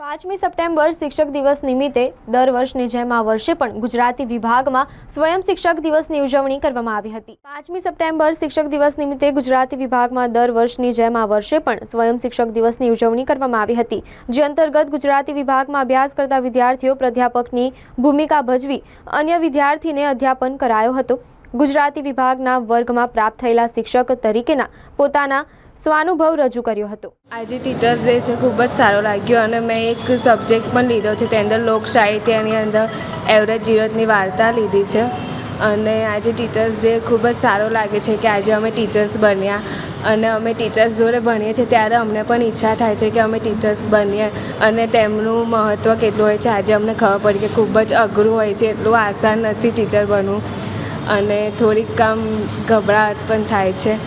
પાંચમી સપ્ટેમ્બર શિક્ષક દિવસ નિમિત્તે દર વર્ષની જેમ આ વર્ષે પણ ગુજરાતી વિભાગમાં સ્વયં શિક્ષક દિવસની ઉજવણી કરવામાં આવી હતી. પાંચમી સપ્ટેમ્બર શિક્ષક દિવસ નિમિત્તે ગુજરાતી વિભાગમાં દર વર્ષની જેમ આ વર્ષે પણ સ્વયં શિક્ષક દિવસની ઉજવણી કરવામાં આવી હતી. જે અંતર્ગત ગુજરાતી વિભાગમાં અભ્યાસ કરતા વિદ્યાર્થીઓ પ્રાધ્યાપકની ભૂમિકા ભજવી અન્ય વિદ્યાર્થીને અધ્યાપન કરાયો હતો. ગુજરાતી વિભાગના વર્ગમાં પ્રાપ્ત થયેલા શિક્ષક તરીકેના પોતાના સ્વાનુભવ રજૂ કર્યો હતો. આજે ટીચર્સ ડે છે, ખૂબ જ સારો લાગ્યો અને મેં એક સબ્જેક્ટ પણ લીધો છે, તેની અંદર લોક સાહિત્યની અંદર એવરેજ જીરતની વાર્તા લીધી છે. અને આજે ટીચર્સ ડે ખૂબ જ સારો લાગે છે કે આજે અમે ટીચર્સ બન્યા અને અમે ટીચર્સ જોડે ભણીએ છીએ, ત્યારે અમને પણ ઈચ્છા થાય છે કે અમે ટીચર્સ બનીએ અને તેમનું મહત્ત્વ કેટલું હોય છે, આજે અમને ખબર પડી કે ખૂબ જ અઘરું હોય છે, એટલું આસાન નથી ટીચર બનવું અને થોડીક કામ ગભરાટ પણ થાય છે.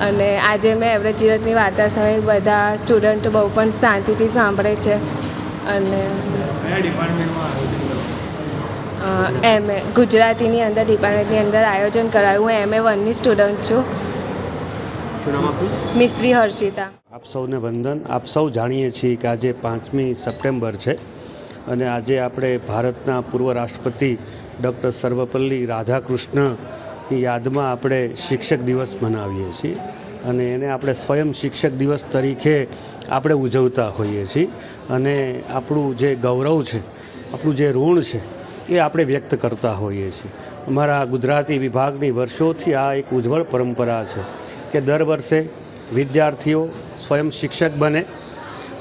અને આજે મેં એવરેજ જીરતની વાર્તા સમય બધા સ્ટુડન્ટ બહુ પણ શાંતિથી સાંભળે છે. અને એમ એમએ ગુજરાતીની અંદર ડિપાર્ટમેન્ટની અંદર આયોજન કરાયું. હું એમએ વનની સ્ટુડન્ટ છું. મિસ્ત્રી હર્ષિતા. આપ સૌને વંદન. આપ સૌ જાણીએ છીએ કે આજે પાંચમી સપ્ટેમ્બર છે અને આજે આપણે ભારતના પૂર્વ રાષ્ટ્રપતિ ડૉક્ટર સર્વપલ્લી યાદમાં આપણે શિક્ષક દિવસ મનાવીએ છીએ અને એને આપણે સ્વયં શિક્ષક દિવસ તરીકે આપણે ઉજવતા હોઈએ છીએ. અને આપણું જે ગૌરવ છે, આપણું જે ઋણ છે, એ આપણે વ્યક્ત કરતા હોઈએ છીએ. અમારા ગુજરાતી વિભાગની વર્ષોથી આ એક ઉજ્જવળ પરંપરા છે કે દર વર્ષે વિદ્યાર્થીઓ સ્વયં શિક્ષક બને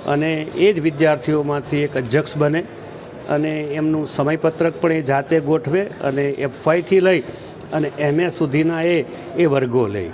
અને એ જ વિદ્યાર્થીઓમાંથી એક અધ્યક્ષ બને અને એમનું સમયપત્રક પણ એ જાતે ગોઠવે અને એફવાયથી લઈ અને એમએ સુધીના એ એ વર્ગો લે.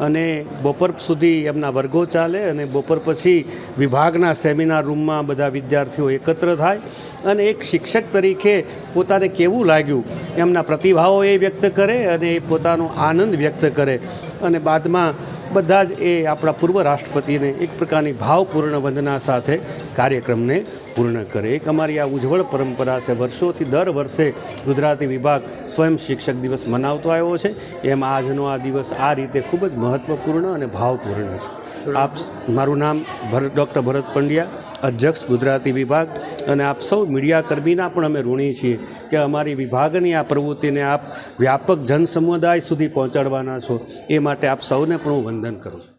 અને બપોર સુધી એમના વર્ગો ચાલે અને બપોર પછી વિભાગના સેમિનાર રૂમમાં બધા વિદ્યાર્થીઓ એકત્ર થાય અને એક શિક્ષક તરીકે પોતાને કેવું લાગ્યું? એમના પ્રતિભાવો એ વ્યક્ત કરે અને એ પોતાનો આનંદ વ્યક્ત કરે. અને બાદમાં બધા જ એ આપણા પૂર્વ રાષ્ટ્રપતિને એક પ્રકારની ભાવપૂર્ણ વંદના સાથે કાર્યક્રમને પૂર્ણ કરે. એક અમારી આ ઉજ્જવળ પરંપરા છે. વર્ષોથી દર વર્ષે ગુજરાતી વિભાગ સ્વયં શિક્ષક દિવસ મનાવતો આવ્યો છે. એમ આજનો આ દિવસ આ રીતે ખૂબ જ મહત્ત્વપૂર્ણ અને ભાવપૂર્ણ છે. આપ મારું નામ ભરત ડૉક્ટર ભરત પંડ્યા, અધ્યક્ષ ગુજરાતી વિભાગ અને આપ સૌ મીડિયાકર્મીના પણ અમે ઋણી છીએ કે અમારી વિભાગની આ પ્રવૃત્તિને આપ વ્યાપક જનસમુદાય સુધી પહોંચાડવાના છો. એ માટે આપ સૌને પણ હું વંદન કરું છું.